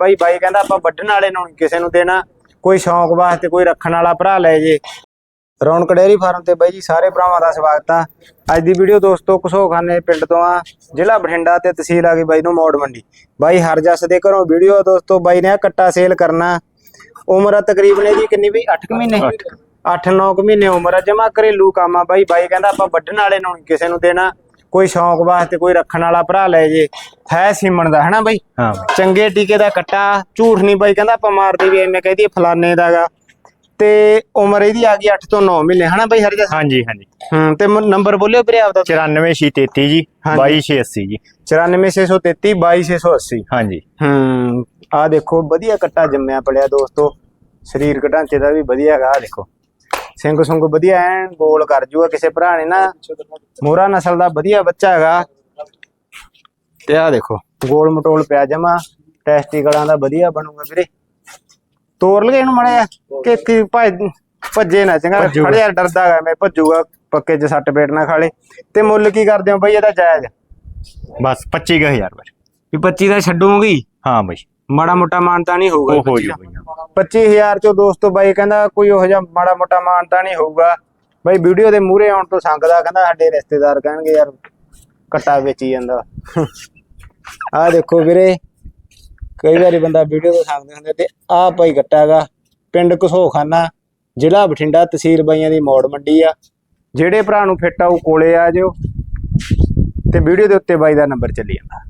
ਬਾਈ ਬਾਈ ਕਹਿੰਦਾ ਆਪਾਂ ਵੱਢਣ ਵਾਲੇ ਨੂੰ ਕਿਸੇ ਨੂੰ ਦੇਣਾ। ਕੋਈ ਸ਼ੌਂਕ ਵਾਸਤੇ ਕੋਈ ਰੱਖਣ ਵਾਲਾ ਭਰਾ ਲੈ ਜੇ। ਰੌਣਕ ਡੇਅਰੀ ਫਾਰਮ ਤੇ ਬਾਈ ਜੀ ਸਾਰੇ ਭਰਾਵਾਂ ਦਾ ਸਵਾਗਤ ਆ। ਅੱਜ ਦੀ ਵੀਡੀਓ ਦੋਸਤੋ ਕਸੋਖਾਨੇ ਪਿੰਡ ਤੋਂ ਆ ਜ਼ਿਲ੍ਹਾ ਬਠਿੰਡਾ ਤੇ ਤਹਿਸੀਲ ਆ ਗਈ ਬਾਈ ਨੂੰ ਮੋੜ ਮੰਡੀ। ਬਾਈ ਹਰਜਸ ਦੇ ਘਰੋਂ ਵੀਡੀਓ ਦੋਸਤੋ ਬਾਈ ਨੇ ਕੱਟਾ ਸੇਲ ਕਰਨਾ। ਉਮਰ ਆ ਤਕਰੀਬਨ ਇਹਦੀ ਕਿੰਨੀ ਵੀ 8 ਮਹੀਨੇ? 8-9 ਮਹੀਨੇ ਉਮਰ ਆ ਜਮਾ ਘਰੇਲੂ ਕੰਮ ਆ ਬਾਈ। ਬਾਈ ਕਹਿੰਦਾ ਆਪਾਂ ਵੱਢਣ ਵਾਲੇ ਨੀ ਕਿਸੇ ਨੂੰ ਦੇਣਾ। ਕੋਈ ਸ਼ੌਂਕ ਵਾਸਤੇ ਕੋਈ ਰੱਖਣ ਵਾਲਾ ਭਰਾ ਲੈ ਜੇ ਹੈ ਸੀਮਣ ਦਾ ਹਨਾ ਬਾਈ? ਹਾਂ। ਚੰਗੇ ਟੀਕੇ ਦਾ ਕੱਟਾ ਝੂਠ ਨਹੀਂ ਬਾਈ ਕਹਿੰਦਾ ਆਪਾਂ ਮਾਰਦੇ ਵੀ ਐਵੇਂ ਕਹਦੀ ਫਲਾਨੇ ਦਾਗਾ। ਤੇ ਉਮਰ ਇਹਦੀ ਆ ਗਈ 8 ਤੋਂ 9 ਮਹੀਨੇ ਹਨਾ ਬਾਈ ਹਰਜਸ? ਹਾਂਜੀ ਹਾਂਜੀ। ਹੂੰ ਤੇ ਨੰਬਰ ਬੋਲਿਓ ਵੀਰੇ ਆਪਦਾ। 94633 ਜੀ ਹਾਂਜੀ। 2280 ਜੀ। 94633 22680 ਹਾਂਜੀ। ਹੂੰ ਆ ਦੇਖੋ ਵਧੀਆ ਕੱਟਾ ਜੰਮਿਆ ਪੜਿਆ ਦੋਸਤੋ। ਸਰੀਰਕ ਢਾਂਚੇ ਦਾ ਵੀ ਵਧੀਆ ਹੈਗਾ ਆ ਦੇਖੋ। ਸਿੰਘ ਸੁੰਗ ਵਧੀਆ ਐਨ ਗੋਲ ਕਰ ਜੂਗਾ ਕਿਸੇ ਭਰਾ ਨੇ ਨਾ। ਮੋਰਾ ਨਸਲ ਦਾ ਵਧੀਆ ਬੱਚਾ ਹੈਗਾ। ਤੇ ਆ ਦੇਖੋ ਗੋਲ ਮਟੋਲ ਪਿਆ ਜਮਾ। ਟੈਸਟੀਕਲਾਂ ਦਾ ਵਧੀਆ ਬਣੂਗਾ ਵੀਰੇ। ਤੋਰ ਲਗੇ ਇਹਨੂੰ ਮੜਿਆ ਕਿੱਥੇ ਭੱਜ ਭੱਜੇ ਨਾ ਚੰਗਾ। ਖੜਿਆ ਡਰਦਾ ਹੈਗਾ ਮੈਂ ਭੱਜੂਗਾ। ਪੱਕੇ ਚ ਸੱਟ ਪੇਟ ਨਾ ਖਾਲੇ ਤੇ ਮੁੱਲ ਕੀ ਕਰਦੇ ਹੋ ਬਈ ਇਹਦਾ ਜਾਇਜ਼? ਬਸ 25000 ਰੁਪਏ ਵੀ 25 ਦਾ ਛੱਡੂਗੀ? ਹਾਂ ਬਈ। ਮਾੜਾ ਮੋਟਾ ਮਾਨਤਾ ਨਹੀਂ ਹੋਊਗਾ ਉਹ ਹੋ 25 ਜੂ ਦਾ। 25000 ਚੋਂ ਦੋਸਤੋ ਬਾਈ ਕਹਿੰਦਾ ਕੋਈ ਉਹ ਜਿਹਾ ਮਾੜਾ ਮੋਟਾ ਮਾਨਤਾ ਨਹੀਂ ਹੋਊਗਾ। ਬਾਈ ਵੀਡੀਓ ਦੇ ਮੂਹਰੇ ਆਉਣ ਤੋਂ ਸੰਗਦਾ ਕਹਿੰਦਾ ਸਾਡੇ ਰਿਸ਼ਤੇਦਾਰ ਕਹਿਣਗੇ ਯਾਰ ਕੱਟਾ ਵੇਚੀ ਜਾਂਦਾ। ਆਹ ਦੇਖੋ ਵੀਰੇ ਕਈ ਵਾਰੀ ਬੰਦਾ ਵੀਡੀਓ ਤੋਂ ਸੰਗਦੇ ਹੁੰਦੇ ਤੇ ਆਹ ਭਾਈ ਕੱਟਾ ਹੈਗਾ ਪਿੰਡ ਘਸੋਖਾਨਾ ਜ਼ਿਲ੍ਹਾ ਬਠਿੰਡਾ ਤਹਿਸੀਲ ਬਾਈਆਂ ਦੀ ਮੌੜ ਮੰਡੀ ਆ। ਜਿਹੜੇ ਭਰਾ ਨੂੰ ਫਿੱਟ ਆਊ ਕੋਲੇ ਆ ਜਿਓ ਤੇ ਵੀਡੀਓ ਦੇ ਉੱਤੇ ਬਾਈ ਦਾ ਨੰਬਰ ਚੱਲੀ ਜਾਂਦਾ।